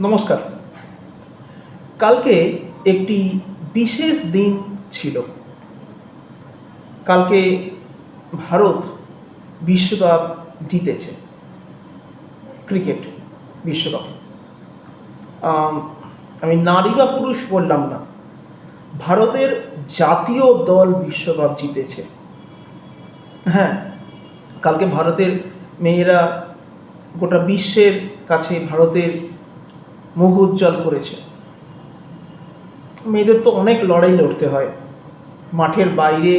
নমস্কার। কালকে একটি বিশেষ দিন ছিল। কালকে ভারত বিশ্বকাপ জিতেছে। ক্রিকেট বিশ্বকাপ। আমি নারী বা পুরুষ বললাম না। ভারতের জাতীয় দল বিশ্বকাপ জিতেছে। হ্যাঁ কালকে ভারতের মেয়েরা গোটা বিশ্বের কাছে ভারতের মুখ উজ্জ্বল করেছে। মেয়েদের তো অনেক লড়াই লড়তে হয়, মাঠের বাইরে,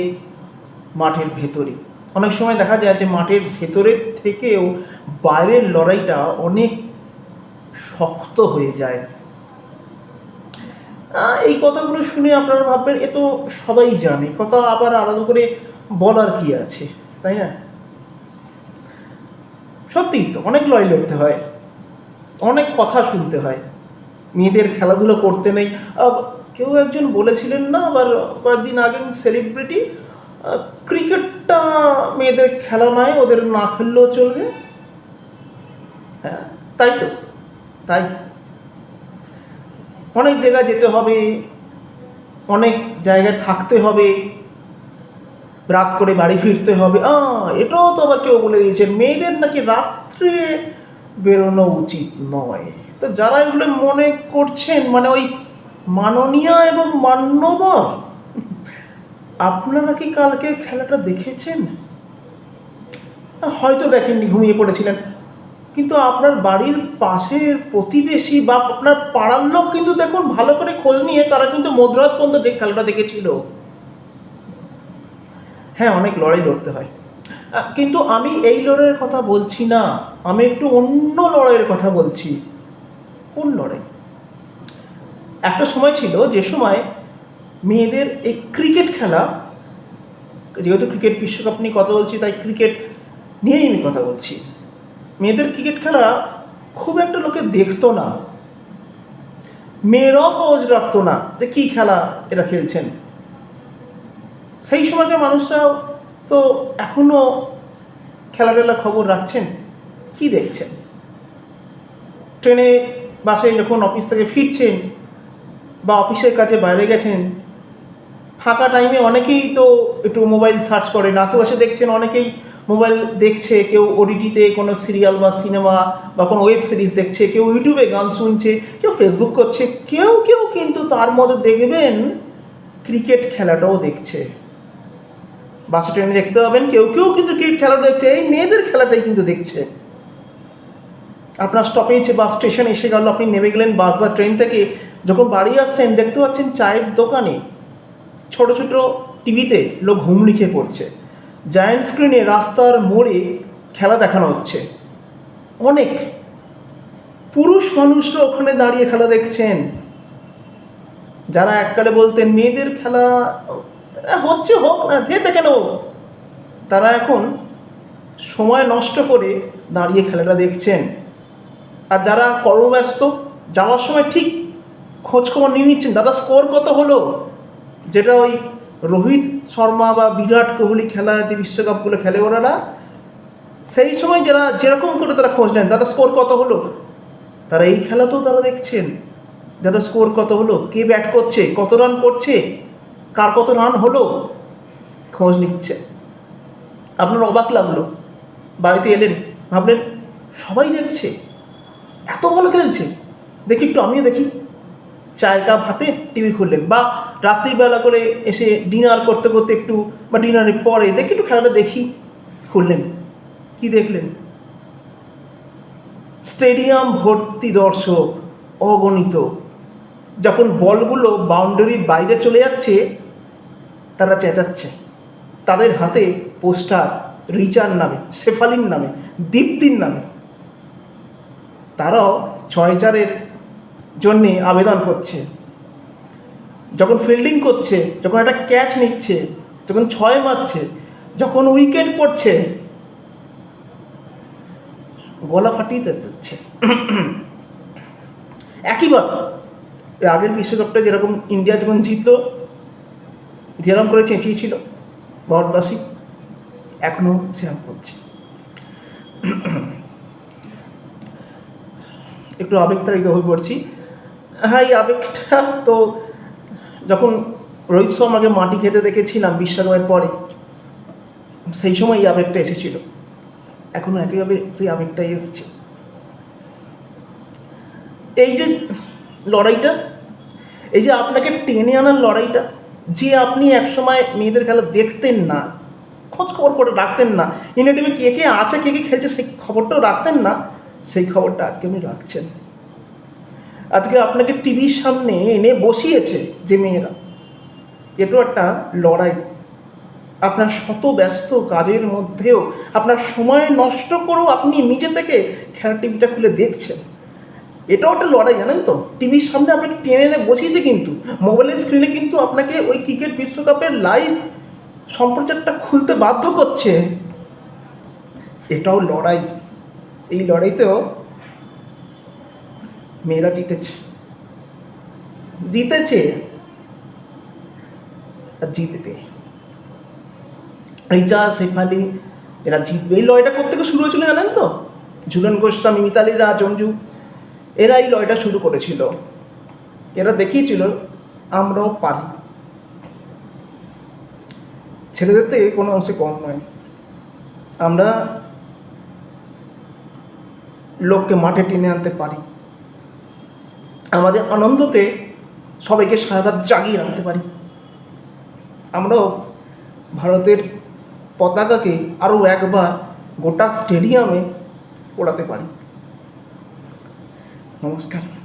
মাঠের ভেতরে। অনেক সময় দেখা যায় যে মাঠের ভেতরের থেকেও বাইরের লড়াইটা অনেক শক্ত হয়ে যায়। এই কথাগুলো শুনে আপনারা ভাববেন, এ তো সবাই জানে কথা আবার আলাদা করে বলার কি আছে, তাই না? সত্যিই তো, অনেক লড়াই লড়তে হয়, অনেক কথা শুনতে হয়। মেয়েদের খেলাধুলো করতে নেই। কেউ একজন বলেছিলেন না, আবার কয়েকদিন আগে সেলিব্রিটি ক্রিকেটটা মেয়েদের খেলা নয়, ওদের না খেললেও চলবে। হ্যাঁ তাই তো, তাই। অনেক জায়গায় যেতে হবে, অনেক জায়গায় থাকতে হবে, রাত করে বাড়ি ফিরতে হবে। আ এটাও তো আবার কেউ বলে দিয়েছেন, মেয়েদের নাকি রাত্রে বেরোনো উচিত নয়। তো যারা এগুলো মনে করছেন মানে ওই মাননীয় এবং মান্যবর, আপনারা কি কালকে খেলাটা দেখেছেন? হয়তো দেখেননি, ঘুমিয়ে পড়েছিলেন। কিন্তু আপনার বাড়ির পাশের প্রতিবেশী বা আপনার পাড়ার লোক কিন্তু দেখুন ভালো করে খোঁজ নিয়ে তারা কিন্তু মধ্যরাত পর্যন্ত যে খেলাটা দেখেছিল। হ্যাঁ অনেক লড়াই লড়তে হয়। কিন্তু আমি এই লড়াইয়ের কথা বলছি না। আমি একটু অন্য লড়াইয়ের কথা বলছি। কোন লড়াই? একটা সময় ছিল যে সময় মেয়েদের এই ক্রিকেট খেলা, যেহেতু ক্রিকেট বিশ্বকাপ নিয়ে কথা বলছি, তাই ক্রিকেট নিয়েই আমি কথা বলছি। মেয়েদের ক্রিকেট খেলা খুব একটা লোকে দেখতো না। মেয়েরাও খোঁজ রাখতো না যে কী খেলা এরা খেলছেন। সেই সময়কার মানুষরাও তো এখনও খেলা টেলা খবর রাখছেন? কি দেখছেন? ট্রেনে বাসে যখন অফিস থেকে ফিরছেন বা অফিসের কাজে বাইরে গেছেন, ফাঁকা টাইমে অনেকেই তো একটু মোবাইল সার্চ করেন। আশেপাশে দেখছেন অনেকেই মোবাইল দেখছে, কেউ ওডিটিতে কোনো সিরিয়াল বা সিনেমা বা কোনো ওয়েব সিরিজ দেখছে, কেউ ইউটিউবে গান শুনছে, কেউ ফেসবুক করছে, কেউ কেউ কিন্তু তার মধ্যে দেখবেন ক্রিকেট খেলাটাও দেখছে। বাসে ট্রেনে দেখতে পাবেন, কেউ কেউ কিন্তু ক্রিকেট খেলাটা দেখছে, এই মেয়েদের খেলাটাই কিন্তু দেখছে। আপনার স্টপেজে বাস স্টেশন এসে গেল, আপনি নেমে গেলেন বাস বা ট্রেন থেকে, যখন বাড়ি আসছেন, দেখতে পাচ্ছেন চায়ের দোকানে ছোট ছোট টিভিতে লোক ঘুম লিখে পড়ছে। জায়ান্ট স্ক্রিনে রাস্তার মোড়ে খেলা দেখানো হচ্ছে। অনেক পুরুষ মানুষরা ওখানে দাঁড়িয়ে খেলা দেখছেন। যারা এককালে বলতেন, মেয়েদের খেলা হচ্ছে হোক না দেখে নেব তারা এখন সময় নষ্ট করে দাঁড়িয়ে খেলাটা দেখছেন। আর যারা কর্মব্যস্ত, যাওয়ার সময় ঠিক খোঁজখবর নিয়ে নিচ্ছেন, দাদা স্কোর কত হলো? যেটা ওই রোহিত শর্মা বা বিরাট কোহলি খেলা, যে বিশ্বকাপগুলো খেলে ওনারা, সেই সময় যারা যেরকম করে তারা খোঁজ নেন, দাদা স্কোর কত হলো? তারা এই খেলাতেও তারা দেখছেন। দাদা স্কোর কত হলো? কে ব্যাট করছে? কত রান করছে? কার কত রান হলো? খোঁজ নিচ্ছে। আপনার অবাক লাগল। বাড়িতে এলেন, ভাবলেন, সবাই দেখছে, এত ভালো খেলছে। দেখি একটু আমিও দেখি। চায়ের কাপ হাতে টিভি খুললেন বা রাত্রিবেলা করে এসে ডিনার করতে করতে একটু বা ডিনারের পরে দেখি একটু খেলাটা দেখি খুললেন। কি দেখলেন? স্টেডিয়াম ভর্তি দর্শক, অগণিত। যখন বলগুলো বাউন্ডারির বাইরে চলে যাচ্ছে তারা চেঁচাচ্ছে। তাদের হাতে পোস্টার রিচার নামে শেফালিন নামে, দীপ্তির নামে। তারাও ছয় চারের জন্যে আবেদন করছে। যখন ফিল্ডিং করছে, যখন একটা ক্যাচ নিচ্ছে, যখন ছয় মারছে, যখন উইকেট পড়ছে, গলা ফাটিয়ে যাচ্ছে একইবার, আগের বিশ্বকাপটা যেরকম ইন্ডিয়া যখন জিতলো যেরকম করে চেঁচিয়েছিল ভারতবাসী। এখনও সেরকম করছে। একটু আবেগতাড়িত হয়ে পড়ছি। হ্যাঁ এই আবেগটা তো যখন রোহিত শর্মাকে মাটি খেতে দেখেছিলাম বিশ্বকাপের পরে, সেই সময় এই আবেগটা এসেছিল। এখনও একইভাবে সেই আবেগটাই এসছে। এই যে লড়াইটা, এই যে আপনাকে টেনে আনার লড়াইটা যে আপনি একসময় মেয়েদের খেলা দেখতেন না খোঁজ খবর করে রাখতেন না ইন্ডিয়া টিমে কে কে আছে, কে কে খেলছে সেই খবরটাও রাখতেন না, সেই খবরটা আজকে আপনি রাখছেন। আজকে আপনাকে টিভির সামনে এনে বসিয়েছে যে মেয়েরা, এটাও একটা লড়াই। আপনার শত ব্যস্ত কাজের মধ্যেও, আপনার সময় নষ্ট করেও আপনি নিজে থেকে খেলার টিভিটা খুলে দেখছেন। এটাও একটা লড়াই, জানেন তো? টিভির সামনে আপনাকে টেনে এনে বসিয়েছে কিন্তু। মোবাইলের স্ক্রিনে কিন্তু আপনাকে ওই ক্রিকেট বিশ্বকাপের লাইভ সম্প্রচারটা খুলতে বাধ্য করছে। এটাও লড়াই। এই লড়াইতেও মেয়েরা জিতেছে। জিতেছে। আর জিতবে। রিচা, শেফালি, এরা জিতবে। এই লড়াইটা কোথেকে শুরু হয়েছিল জানেন তো? ঝুলন গোস্বামী মিতালি রাজ অঞ্জু এরা এই লড়াইটা শুরু করেছিল। এরা দেখিয়েছিল, আমরাও পারি। ছেলেদের থেকে কোনো অংশে কম নয়। আমরা লোককে মাঠে টেনে আনতে পারি। আমাদের আনন্দতে সবাইকে সারা জাগিয়ে রাখতে পারি। আমরাও ভারতের পতাকাকে আরও একবার গোটা স্টেডিয়ামে ওড়াতে পারি। নমস্কার